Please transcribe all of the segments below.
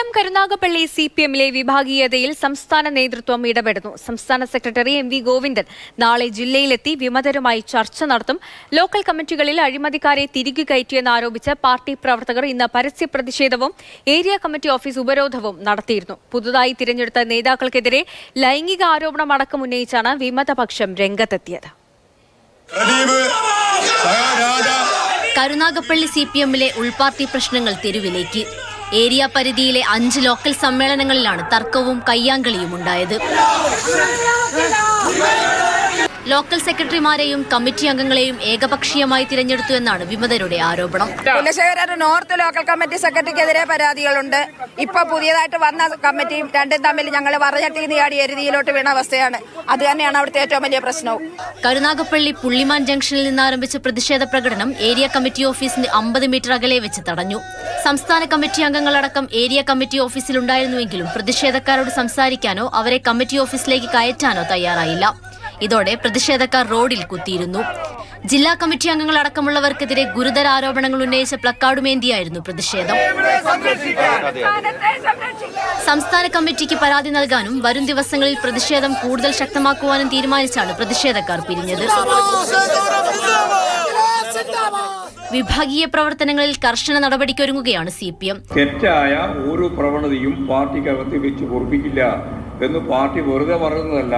Kollam Karunagappally C P എമ്മിലെ വിഭാഗീയതയിൽ സംസ്ഥാന നേതൃത്വം ഇടപെടുന്നു. സംസ്ഥാന സെക്രട്ടറി എം വി ഗോവിന്ദൻ നാളെ ജില്ലയിലെത്തി വിമതരുമായി ചർച്ച നടത്തും. ലോക്കൽ കമ്മിറ്റികളിൽ അഴിമതിക്കാരെ തിരികെ കയറ്റിയെന്നാരോപിച്ച് പാർട്ടി പ്രവർത്തകർ ഇന്ന് പരസ്യ പ്രതിഷേധവും ഏരിയ കമ്മിറ്റി ഓഫീസ് ഉപരോധവും നടത്തിയിരുന്നു. പുതുതായി തിരഞ്ഞെടുത്ത നേതാക്കൾക്കെതിരെ ലൈംഗിക ആരോപണമടക്കം ഉന്നയിച്ചാണ് വിമതപക്ഷം രംഗത്തെത്തിയത്. കരുനാഗപ്പള്ളി സി പി എമ്മിലെ ഉൾപാർട്ടി പ്രശ്നങ്ങൾ തെരുവിലേക്ക്. ഏരിയ പരിധിയിലെ അഞ്ച് ലോക്കൽ സമ്മേളനങ്ങളിലാണ് തർക്കവും കയ്യാങ്കളിയും ഉണ്ടായത്. ലോക്കൽ സെക്രട്ടറിമാരെയും കമ്മിറ്റി അംഗങ്ങളെയും ഏകപക്ഷീയമായി തിരഞ്ഞെടുത്തു എന്നാണ് വിമതരുടെ ആരോപണം. കുലശേഖര നോർത്ത് ലോക്കൽ കമ്മിറ്റി സെക്രട്ടറിക്കെതിരെ പരാതികളുണ്ട്. ഇപ്പൊ പുതിയതായിട്ട് വന്ന കമ്മിറ്റിയും രണ്ടും തമ്മിൽ ഞങ്ങൾ വറഞ്ഞട്ടി നീയാടി എരുതിയിലോട്ട് വീണ അവസ്ഥയാണ്. അത് തന്നെയാണ് അവിടുത്തെ ഏറ്റവും വലിയ പ്രശ്നവും. കരുനാഗപ്പള്ളി പുള്ളിമാൻ ജംഗ്ഷനിൽ നിന്ന് ആരംഭിച്ച പ്രതിഷേധ പ്രകടനം ഏരിയ കമ്മിറ്റി ഓഫീസിന് അമ്പത് മീറ്റർ അകലെ വെച്ച് തടഞ്ഞു. സംസ്ഥാന കമ്മിറ്റി അംഗങ്ങളടക്കം ഏരിയ കമ്മിറ്റി ഓഫീസിലുണ്ടായിരുന്നുവെങ്കിലും പ്രതിഷേധക്കാരോട് സംസാരിക്കാനോ അവരെ കമ്മിറ്റി ഓഫീസിലേക്ക് കയറ്റാനോ തയ്യാറായില്ല. ഇതോടെ പ്രതിഷേധക്കാർ റോഡിൽ കുത്തിയിരുന്നു. ജില്ലാ കമ്മിറ്റി അംഗങ്ങൾ അംഗങ്ങളടക്കമുള്ളവർക്കെതിരെ ഗുരുതര ആരോപണങ്ങൾ ഉന്നയിച്ച പ്ലക്കാർഡുമേന്തിയായിരുന്നു പ്രതിഷേധം. സംസ്ഥാന കമ്മിറ്റിക്ക് പരാതി നൽകാനും വരും ദിവസങ്ങളിൽ പ്രതിഷേധം കൂടുതൽ ശക്തമാക്കുവാനും തീരുമാനിച്ചാണ് പ്രതിഷേധക്കാർ പിരിഞ്ഞത്. വിഭാഗീയ പ്രവർത്തനങ്ങളിൽ കർശന നടപടിക്കൊരുങ്ങുകയാണ് സി പി എം തെറ്റായ ഒരു പ്രവണതയും പാർട്ടിക്കകത്ത് വെച്ച് പൊറപ്പിക്കില്ല എന്ന് പാർട്ടി വെറുതെ പറയുന്നതല്ല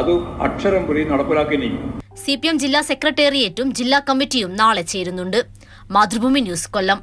അത് അക്ഷരം പ്രതി നടപ്പിലാക്കി സി പി എം ജില്ലാ സെക്രട്ടേറിയറ്റും ജില്ലാ കമ്മിറ്റിയും നാളെ ചേരുന്നുണ്ട്. മാതൃഭൂമി ന്യൂസ് കൊല്ലം.